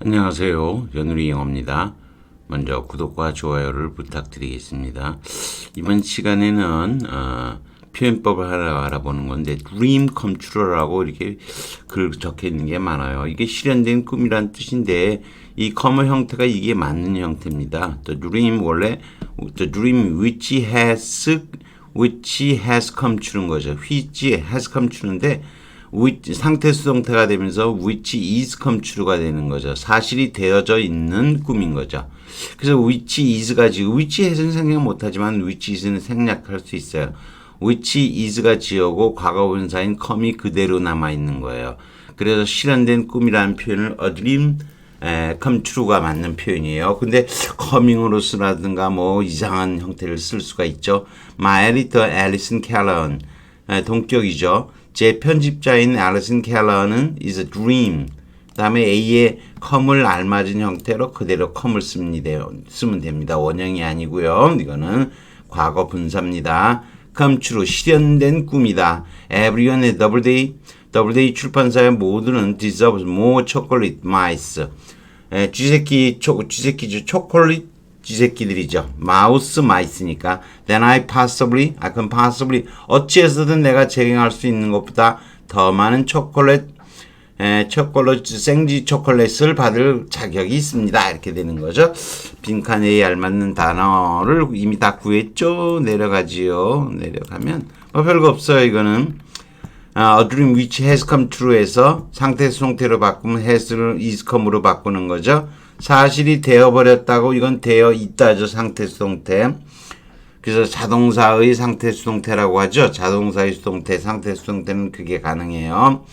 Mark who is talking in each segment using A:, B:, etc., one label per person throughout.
A: 안녕하세요. 연우리 영어입니다. 먼저 구독과 좋아요를 부탁드리겠습니다. 이번 시간에는 어, 표현법을 하나 알아보는 건데 dream come true라고 이렇게 글 적혀 있는 게 많아요. 이게 실현된 꿈이란 뜻인데 이 come의 형태가 이게 맞는 형태입니다. The dream 원래 the dream which has which has come true인 거죠. which has come true인데 which 상태 수 동태가 되면서 which is come true가 되는 거죠. 사실이 되어져 있는 꿈인 거죠. 그래서 which is가 지금 which has는 생략 못하지만 which is는 생략할 수 있어요. which is가 지어고 과거 분사인 come이 그대로 남아 있는 거예요. 그래서 실현된 꿈이라는 표현을 a dream 에, come true가 맞는 표현이에요. 근데 coming으로서라든가 뭐 이상한 형태를 쓸 수가 있죠. My editor Alison Callan 에, 동격이죠. 제 편집자인 알리슨 켈러는 is a dream. 그다음에 A의 come을 알맞은 형태로 그대로 씁니다. 쓰면 됩니다. 원형이 아니고요. 이거는 과거 분사입니다. come true 실현된 꿈이다. Everyone의 Doubleday Doubleday 출판사의 모두는 deserves more chocolate mice. 에, 쥐새끼 초 쥐새끼죠. 초콜릿 쥐새끼들이죠. 마우스 마이스니까 then I possibly I can possibly 어찌해서든 내가 제공할 수 있는 것보다 더 많은 초콜릿 에, 초콜릿 생지 초콜릿을 받을 자격이 있습니다. 이렇게 되는 거죠. 빈칸에 알맞는 단어를 이미 다 구했죠. 내려가지요. 내려가면 뭐 별거 없어요. 이거는 아, a dream which has come true에서 상태 수동태로 바꾸면 has를 is come으로 바꾸는 거죠. 사실이 되어버렸다고 이건 되어 있다죠. 상태 수동태. 그래서 자동사의 상태 수동태라고 하죠. 자동사의 수동태, 상태 수동태는 그게 가능해요.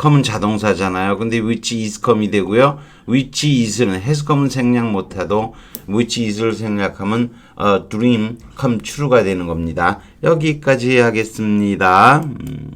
A: come은 자동사잖아요. 근데 which is come이 되고요. which is는 has come은 생략 못해도 which is를 생략하면 어, dream come true가 되는 겁니다. 여기까지 하겠습니다. 음,